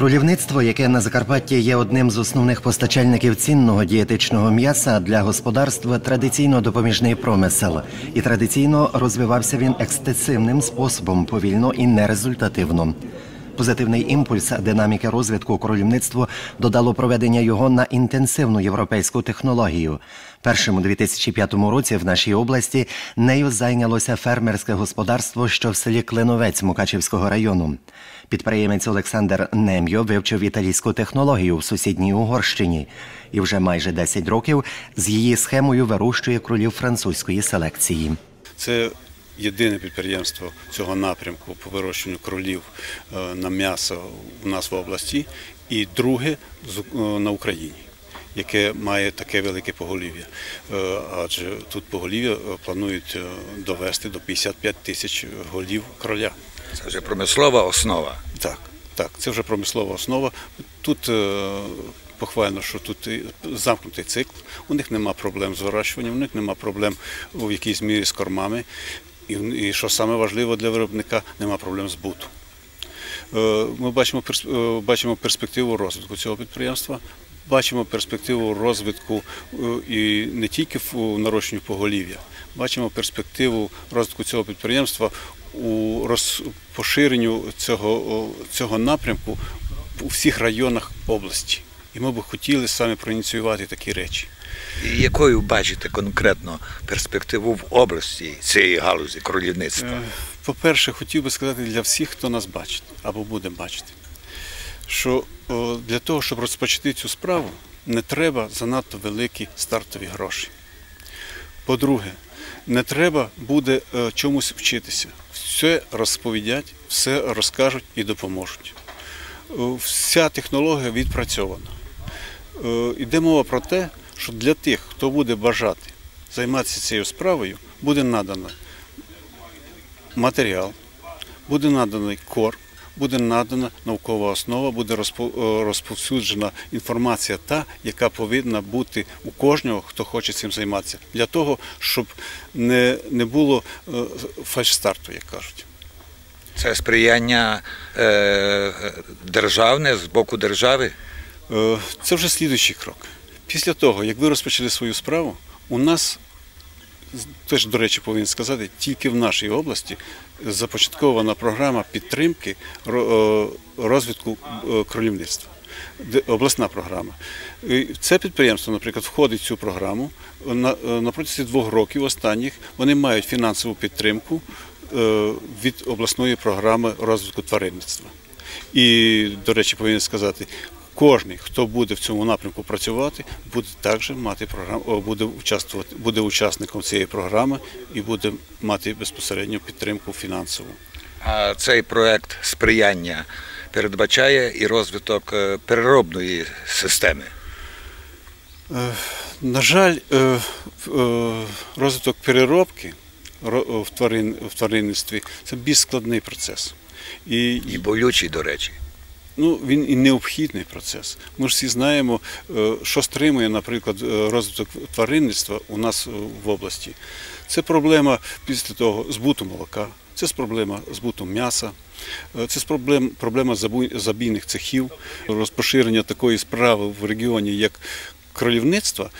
Кролівництво, яке на Закарпатті є одним з основних постачальників цінного дієтичного м'яса для господарства, традиційно допоміжний промисел, і традиційно розвивався він екстенсивним способом, повільно і нерезультативно. Позитивний імпульс динаміки розвитку кролівництва додало проведення його на інтенсивну європейську технологію. Першим у 2005 році в нашій області нею зайнялося фермерське господарство, що в селі Клиновець Мукачівського району. Підприємець Олександр Нем'йо вивчив італійську технологію в сусідній Угорщині і вже майже 10 років з її схемою вирощує кролів французької селекції. Це єдине підприємство цього напрямку по вирощуванню кролів е, на м'ясо у нас в області, і друге е, на Україні. Яке має таке велике поголів'я, Е, адже тут поголів'я планують довести до 55 тисяч голів кроля. Це вже промислова основа. Так, так, це вже промислова основа. Тут похвально, що тут замкнутий цикл. У них нема проблем з вирощуванням, у них нема проблем у якійсь мірі з кормами. І, що саме важливо для виробника, нема проблем з буту. Е, Ми бачимо, е, бачимо перспективу розвитку цього підприємства. Бачимо перспективу розвитку е, і не тільки в нарощенню поголів'я, бачимо перспективу розвитку цього підприємства у поширенню цього, цього напрямку у всіх районах області. І ми б хотіли саме проініціювати такі речі. Якою бачите конкретно перспективу в області цієї галузі кролівництва? Е, По-перше, хотів би сказати для всіх, хто нас бачить або буде бачити, що для того, щоб розпочати цю справу, не треба занадто великі стартові гроші. По-друге, не треба буде е, чомусь вчитися. Все розповідять, все розкажуть і допоможуть. Вся технологія відпрацьована. Е, Йде мова про те, що для тих, хто буде бажати займатися цією справою, буде надано матеріал, буде наданий корм, буде надана наукова основа, буде е, розповсюджена інформація та, яка повинна бути у кожного, хто хоче цим займатися, для того, щоб не, не було е, фальшстарту, як кажуть. Це сприяння е, державне з боку держави. Е, Це вже слідуючий крок. Після того, як ви розпочали свою справу, у нас теж, до речі, повинен сказати, тільки в нашій області започаткована програма підтримки е, розвитку е, кролівництва. Обласна програма. Це підприємство, наприклад, входить в цю програму. На, е, протязі двох років останніх вони мають фінансову підтримку від обласної програми розвитку тваринництва. І, до речі, повинен сказати, кожен, хто буде в цьому напрямку працювати, буде також мати програму, буде участвувати, буде учасником цієї програми і буде мати безпосередню підтримку фінансову. А цей проект сприяння передбачає і розвиток е, переробної системи. Е, На жаль, е, розвиток переробки в тваринництві це більш складний процес. І, І болючий, до речі. Ну, він і необхідний процес. Ми ж всі знаємо, е, що стримує, наприклад, е, розвиток тваринництва у нас е, в області. Це проблема після того збуту молока, це проблема збуту м'яса, це проблема забійних цехів, розпоширення такої справи в регіоні, як кролівництво.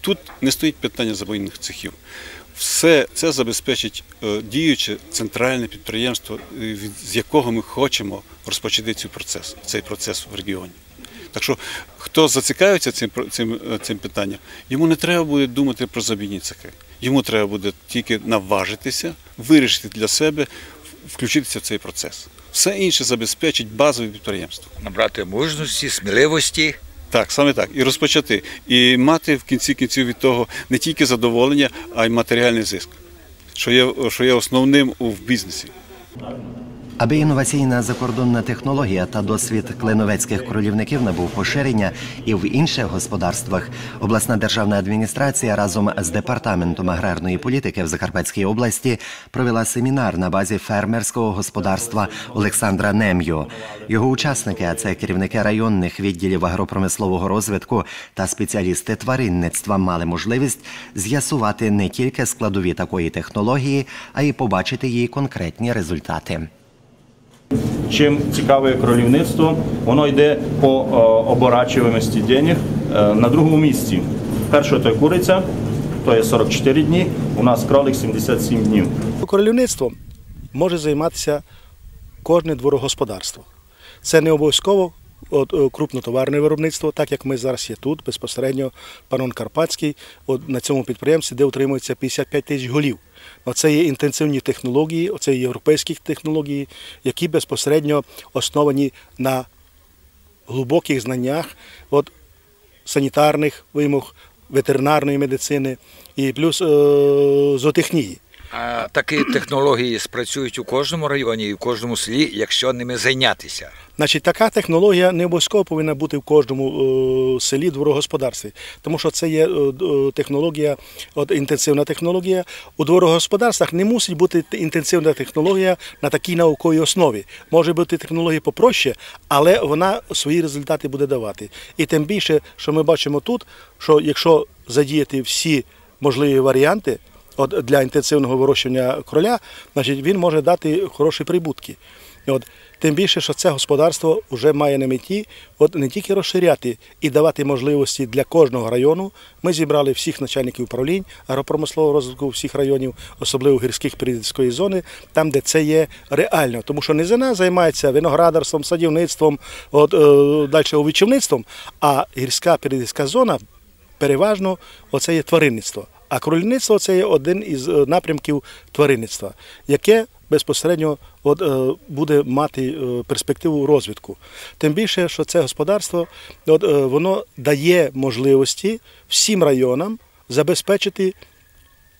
Тут не стоїть питання забойних цехів. Все це забезпечить е, діюче центральне підприємство, е, від- з якого ми хочемо розпочати цей процес, цей процес в регіоні. Так що, хто зацікавиться цим, цим, е, цим питанням, йому не треба буде думати про забійні цехи. Йому треба буде тільки наважитися, вирішити для себе, включитися в цей процес. Все інше забезпечить базове підприємство. Набрати мужності, сміливості. Так, саме так. І розпочати. І мати в кінці кінців від того не тільки задоволення, а й матеріальний зиск, що є, що є основним в бізнесі. Аби інноваційна закордонна технологія та досвід клиновецьких кролівників набув поширення і в інших господарствах, обласна державна адміністрація разом з департаментом аграрної політики в Закарпатській області провела семінар на базі фермерського господарства Олександра Нем'ю. Його учасники, а це керівники районних відділів агропромислового розвитку та спеціалісти тваринництва, мали можливість з'ясувати не тільки складові такої технології, а й побачити її конкретні результати. Чим цікаве кролівництво, воно йде по е, оборачуваності денег е, на другому місці. Перше це куриця, то є 44 дні, у нас кролик 77 днів. Кролівництвом може займатися кожне дворогосподарство. Це не обов'язково от, е, крупнотоварне виробництво, так як ми зараз є тут, безпосередньо панон Карпатський, от, на цьому підприємстві, де утримується 55 тисяч голів. Оце є інтенсивні технології, оце є європейські технології, які безпосередньо основані на глибоких знаннях от, санітарних вимог, ветеринарної медицини і плюс е, зоотехнії. Такі технології спрацюють у кожному районі і в кожному селі, якщо ними зайнятися. Значить, така технологія не обов'язково повинна бути в кожному е, селі, дворогосподарстві, тому що це є е, е, технологія, от інтенсивна технологія. У дворогосподарствах не мусить бути інтенсивна технологія на такій науковій основі. Може бути технологія попроще, але вона свої результати буде давати. І тим більше, що ми бачимо тут, що якщо задіяти всі можливі варіанти. От для інтенсивного вирощування кроля, значить він може дати хороші прибутки. От, тим більше, що це господарство вже має на меті от не тільки розширяти і давати можливості для кожного району. Ми зібрали всіх начальників управлінь агропромислового розвитку всіх районів, особливо гірських періодської зони, там, де це є реально. Тому що низина займається виноградарством, садівництвом, от, е, далі овічівництвом, а гірська періодська зона переважно оце є тваринництво. А кролівництво це є один із е, напрямків тваринництва, яке безпосередньо е, буде мати е, перспективу розвитку. Тим більше, що це господарство от, воно дає можливості всім районам забезпечити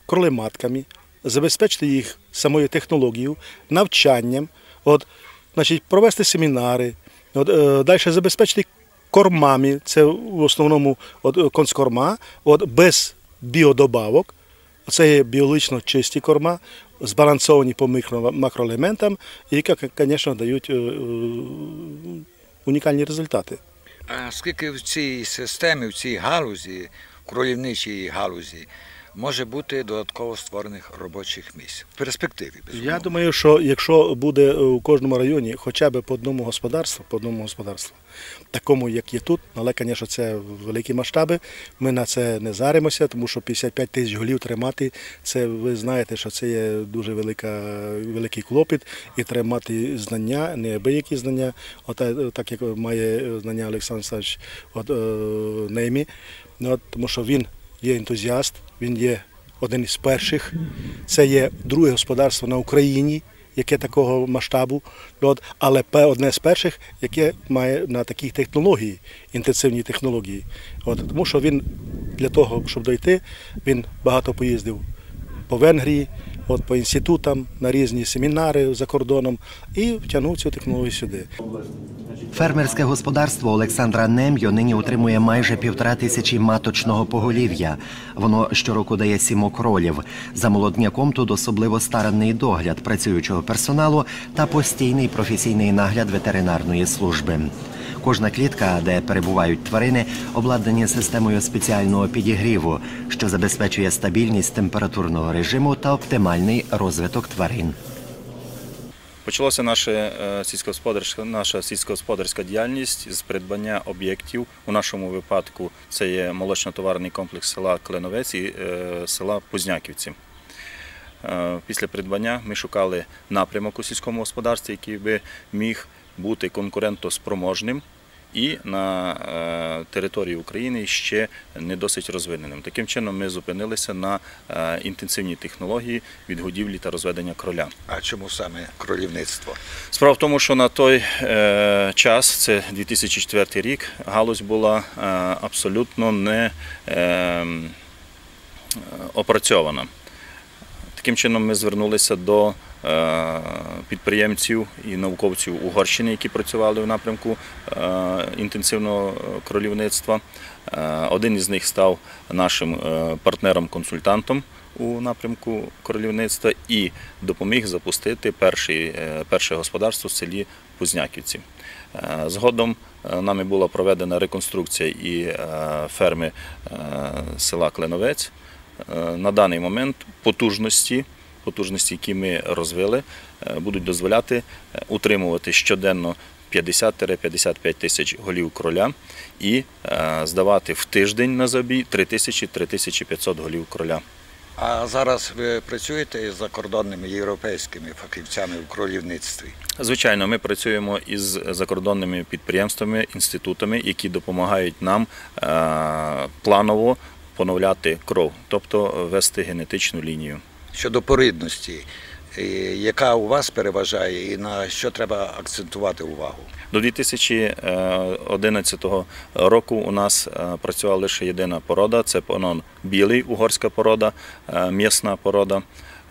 кролематками, забезпечити їх самою технологією, навчанням, от, значить, провести семінари, от, е, далі забезпечити кормами, це в основному от, концкорма, от, без біодобавок. Це є біологічно чисті корма, збалансовані по макроелементам, які, звісно, дають е, е, унікальні результати. А скільки в цій системі, в цій галузі, кролівничій галузі, може бути додатково створених робочих місць в перспективі? безумовно. Я думаю, що якщо буде у кожному районі хоча б по одному господарству, по одному господарству, такому, як є тут, але, звісно, це великі масштаби. Ми на це не заримося, тому що 55 тисяч голів тримати, це ви знаєте, що це є дуже велика, великий клопіт, і треба мати знання, неабиякі знання, от, е, так як має знання Олександр Савич от, е, Неймі, Ну, от, тому що він є ентузіаст, він є один із перших. Це є друге господарство на Україні, яке такого масштабу, але одне з перших, яке має на такій технології, інтенсивній технології. От, тому що він для того, щоб дойти, він багато поїздив по Венгрії, от, по інститутам, на різні семінари за кордоном і втягнув цю технологію сюди. Фермерське господарство Олександра Нем'йо нині утримує майже півтора тисячі маточного поголів'я. Воно щороку дає сімок ролів. За молодняком тут особливо старанний догляд працюючого персоналу та постійний професійний нагляд ветеринарної служби. Кожна клітка, де перебувають тварини, обладнані системою спеціального підігріву, що забезпечує стабільність температурного режиму та оптимальний розвиток тварин. Почалося наше е, сільськогосподарська, наша сільськогосподарська діяльність з придбання об'єктів. У нашому випадку це є молочно-товарний комплекс села Кленовець і е, села Пузняківці. Е, Після придбання ми шукали напрямок у сільському господарстві, який би міг бути конкурентоспроможним і на е, території України ще не досить розвиненим. Таким чином ми зупинилися на е, інтенсивній технології відгодівлі та розведення кроля. А чому саме кролівництво? Справа в тому, що на той е, час, це 2004 рік, галузь була абсолютно не опрацьована. Таким чином ми звернулися до підприємців і науковців Угорщини, які працювали в напрямку е, інтенсивного кролівництва. Е, Один із них став нашим е, партнером-консультантом у напрямку кролівництва і допоміг запустити перший, е, перше господарство в селі Пузняківці. Е, Згодом е, нами була проведена реконструкція і е, ферми е, села Кленовець. Е, На даний момент потужності потужності, які ми розвили, е, будуть дозволяти е, утримувати щоденно 50-55 тисяч голів кроля і е, здавати в тиждень на забій 3000-3500 голів кроля. А зараз ви працюєте із закордонними європейськими фахівцями в кролівництві? Звичайно, ми працюємо із закордонними підприємствами, інститутами, які допомагають нам планово поновляти кров, тобто вести генетичну лінію. Щодо порідності, е, яка у вас переважає і на що треба акцентувати увагу? До 2011 року у нас е, працювала лише єдина порода це понон білий, угорська порода, е, м'ясна порода.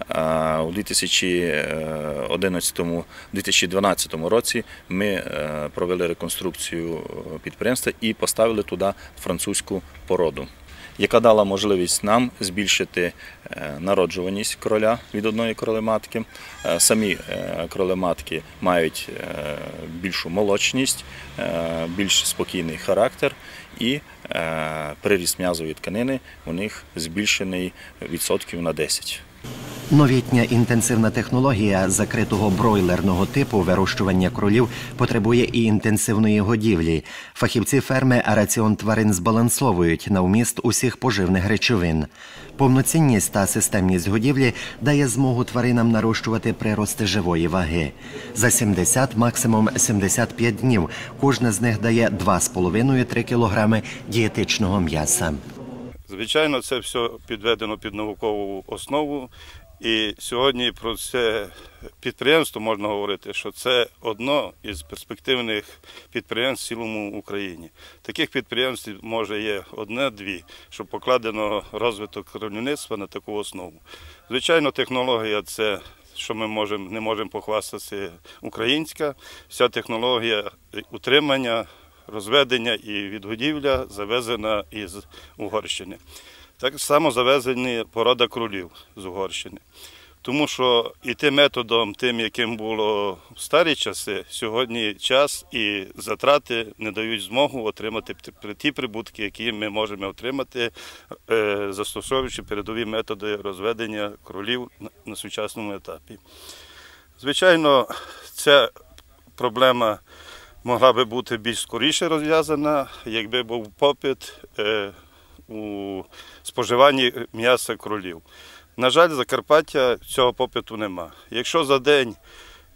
Е, У 2011-2012 році ми е, провели реконструкцію е, підприємства і поставили туди французьку породу, яка дала можливість нам збільшити е, народжуваність кроля від одної кролематки. Е, Самі е, кролематки мають більшу молочність, більш спокійний характер і приріст м'язової тканини у них збільшений відсотків на 10. Новітня інтенсивна технологія закритого бройлерного типу вирощування кролів потребує і інтенсивної годівлі. Фахівці ферми раціон тварин збалансовують на вміст усіх поживних речовин. Повноцінність та системність годівлі дає змогу тваринам нарощувати прирости живої ваги. За 70, максимум 75 днів кожна з них дає 2,5-3 кг дієтичного м'яса. Звичайно, це все підведено під наукову основу. І сьогодні про це підприємство можна говорити, що це одно із перспективних підприємств в цілому Україні. Таких підприємств може є одне-дві, щоб покладено розвиток кровівництва на таку основу. Звичайно, технологія це. Що ми можемо не можемо похвастатися, українська. Вся технологія утримання, розведення і відгодівля завезена із Угорщини. Так само завезені порода кролів з Угорщини. Тому що і тим методом, тим, яким було в старі часи, сьогодні час і затрати не дають змогу отримати ті прибутки, які ми можемо отримати, е, застосовуючи передові методи розведення кролів на- на сучасному етапі. Звичайно, ця проблема могла би бути більш скоріше розв'язана, якби був попит е, у споживанні м'яса кролів. На жаль, Закарпаття цього попиту нема. Якщо за день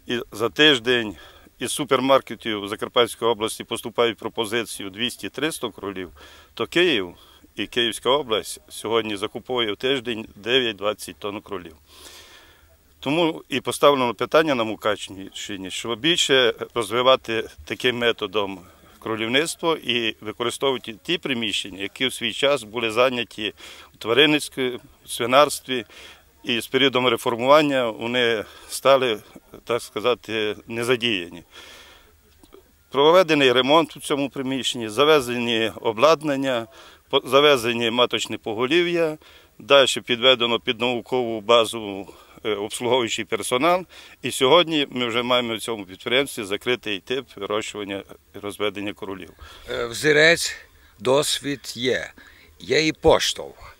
і за тиждень із супермаркетів Закарпатської області поступають пропозицію 200-300 кролів, то Київ і Київська область сьогодні закуповує в тиждень 9-20 тонн кролів. Тому і поставлено питання на Мукачевщині, що більше розвивати таким методом кролівництво і використовувати ті приміщення, які в свій час були зайняті у тваринницькому свинарстві, і з періодом реформування вони стали, так сказати, незадіяні. Проведений ремонт у цьому приміщенні, завезені обладнання, завезені маточне поголів'я, далі підведено під наукову базу обслуговуючий персонал. І сьогодні ми вже маємо в цьому підприємстві закритий тип вирощування і розведення королів. Е, Взірець, досвід є, є і поштовх.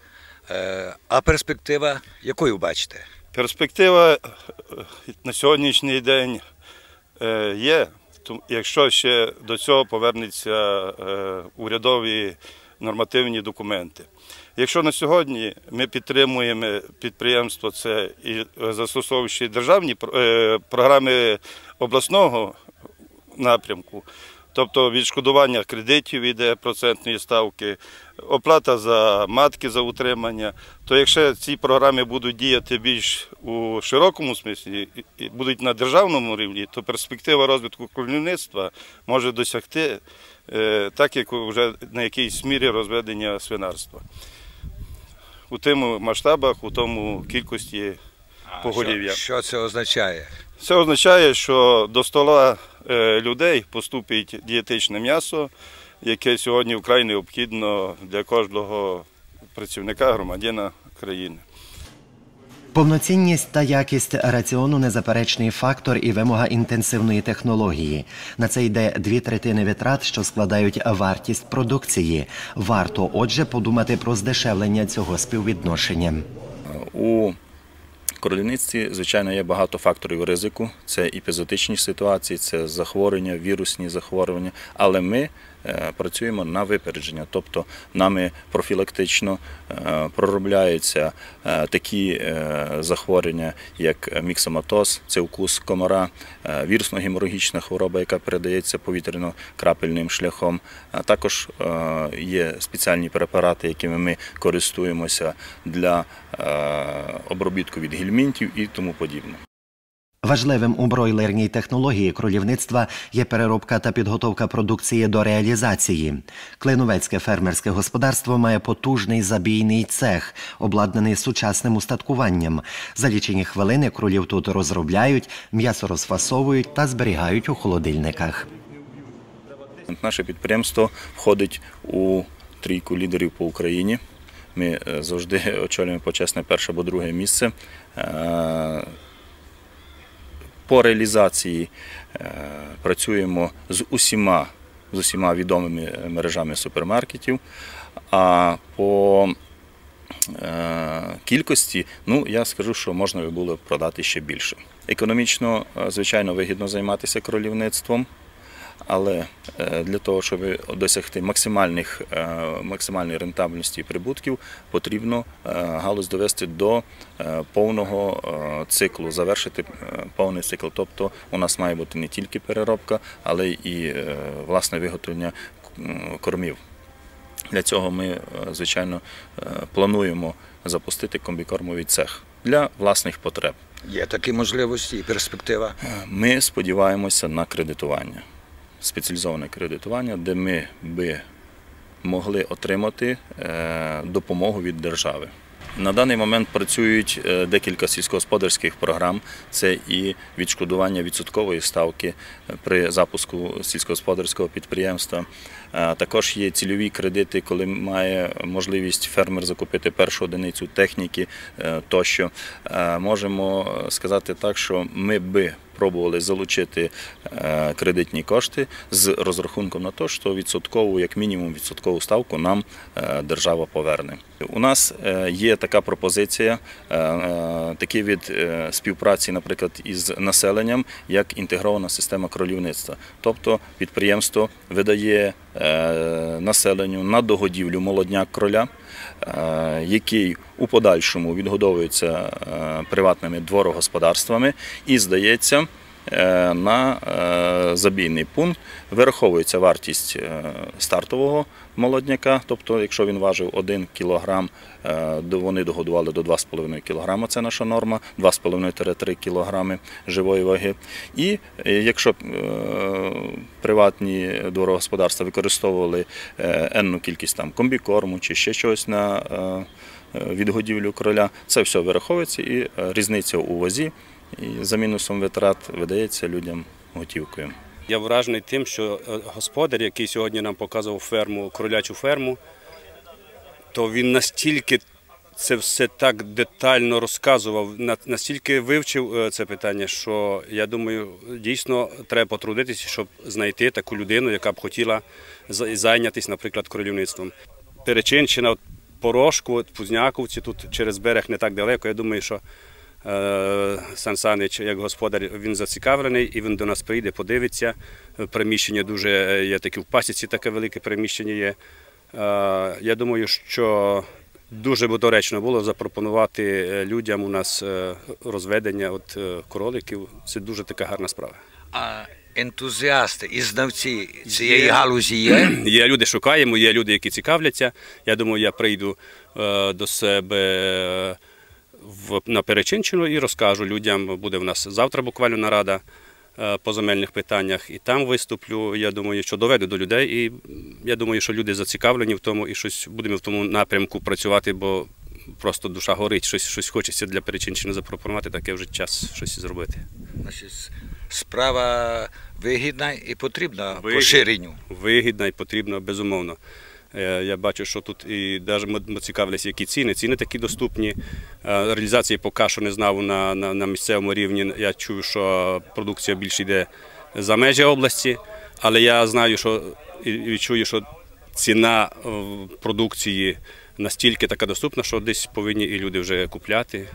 Е, А перспектива, якою бачите? Перспектива е, на сьогоднішній день е, є. Якщо ще до цього повернуться е, урядові нормативні документи. Якщо на сьогодні ми підтримуємо підприємство, це і застосовуючи державні е, програми обласного напрямку, тобто відшкодування кредитів іде процентної ставки, оплата за матки за утримання, то якщо ці програми будуть діяти більш у широкому смислі будуть на державному рівні, то перспектива розвитку кровівництва може досягти е, так, як вже на якійсь мірі розведення свинарства. У тим масштабах, у тому кількості поголів'я. Що, що це означає? Це означає, що до стола е, людей поступить дієтичне м'ясо, яке сьогодні вкрай необхідно для кожного працівника, громадянина країни. Повноцінність та якість раціону незаперечний фактор і вимога інтенсивної технології. На це йде дві третини витрат, що складають вартість продукції. Варто, отже, подумати про здешевлення цього співвідношення. У кролівництві, звичайно, є багато факторів ризику. Це епізотичні ситуації, це захворювання, вірусні захворювання. Але ми працюємо на випередження, тобто нами профілактично е, проробляються е, такі е, захворювання, як міксоматоз, це укус комара, е, вірусно-геморагічна хвороба, яка передається повітряно-крапельним шляхом. А також е, є спеціальні препарати, якими ми користуємося для е, обробітку від гельмінтів і тому подібне. Важливим у бройлерній технології кролівництва є переробка та підготовка продукції до реалізації. Клиновецьке фермерське господарство має потужний забійний цех, обладнаний сучасним устаткуванням. За лічені хвилини кролів тут розробляють, м'ясо розфасовують та зберігають у холодильниках. Наше підприємство входить у трійку лідерів по Україні. Ми е, завжди очолюємо почесне перше або друге місце. По реалізації е, працюємо з усіма, з усіма відомими мережами супермаркетів. А по е, кількості, ну я скажу, що можна би було продати ще більше. Економічно, е, звичайно, вигідно займатися кролівництвом. Але е, для того, щоб досягти максимальних, е, максимальної рентабельності і прибутків, потрібно е, галузь довести до повного циклу, завершити повний цикл. Тобто у нас має бути не тільки переробка, але і власне виготовлення кормів. Для цього ми, звичайно, плануємо запустити комбікормовий цех для власних потреб. Є такі можливості і перспектива. Ми сподіваємося на кредитування, спеціалізоване кредитування, де ми би могли отримати е, допомогу від держави. На даний момент працюють е, декілька сільськогосподарських програм. Це і відшкодування відсоткової ставки е, при запуску сільськогосподарського підприємства. Е, Також є цільові кредити, коли має можливість фермер закупити першу одиницю техніки е, тощо. Е, Можемо сказати так, що ми би пробували залучити кредитні кошти з розрахунком на те, що відсоткову, як мінімум, відсоткову ставку нам держава поверне. У нас є така пропозиція, такий від співпраці, наприклад, із населенням, як інтегрована система кролівництва. Тобто підприємство видає населенню на догодівлю молодняк кроля, е, який у подальшому відгодовується е, приватними дворогосподарствами і здається е, на е, забійний пункт. Вираховується вартість е, стартового молодняка, тобто, якщо він важив 1 кг, вони догодували до 2,5 кг, це наша норма, 2,5-3 кг живої ваги. І е, якщо е, приватні дворогосподарства використовували е, енну кількість там комбікорму чи ще щось на е, е, відгодівлю кроля, це все вираховується і е, різниця у вазі і за мінусом витрат видається людям готівкою. Я вражений тим, що е, господар, який сьогодні нам показував ферму, кролячу ферму, то він настільки це все так детально розказував, настільки вивчив е, це питання, що я думаю, дійсно треба потрудитися, щоб знайти таку людину, яка б хотіла зайнятися, наприклад, кролівництвом. Перечинщина, от Порошку, Пузняковці, тут через берег не так далеко. Я думаю, що е, Сан Санич, як господар, він зацікавлений і він до нас прийде, подивиться. Приміщення дуже е, є таке в пасіці, таке велике приміщення є. Е, я думаю, що дуже доречно було запропонувати е, людям у нас е, розведення от, кроликів. Це дуже така гарна справа. А ентузіасти і знавці цієї галузі є. Є люди, шукаємо, є люди, які цікавляться. Я думаю, я прийду до себе в, на Перечинщину і розкажу людям. Буде в нас завтра буквально нарада по земельних питаннях, і там виступлю. Я думаю, що доведу до людей. І я думаю, що люди зацікавлені в тому і щось будемо в тому напрямку працювати, бо просто душа горить, щось, щось хочеться для Перечинщини запропонувати, таке вже час щось зробити. Справа вигідна і потрібна Вигідна. поширенню. вигідна і потрібна, безумовно. Е, Я бачу, що тут і навіть цікавляться, які ціни. Ціни такі доступні. Е, Реалізації поки що не знав на, на, на місцевому рівні. Я чую, що продукція більше йде за межі області, але я знаю, що і відчую, що ціна е, продукції настільки така доступна, що десь повинні і люди вже купляти.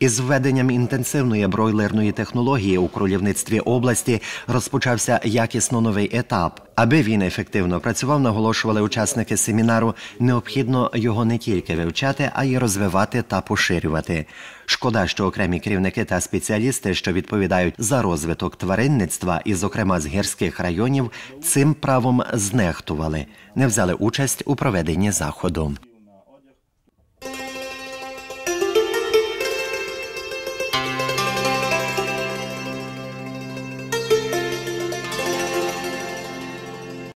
Із введенням інтенсивної бройлерної технології у кролівництві області розпочався якісно новий етап. Аби він ефективно працював, наголошували учасники семінару. Необхідно його не тільки вивчати, а й розвивати та поширювати. Шкода, що окремі керівники та спеціалісти, що відповідають за розвиток тваринництва, і, зокрема, з гірських районів, цим правом знехтували, не взяли участь у проведенні заходу.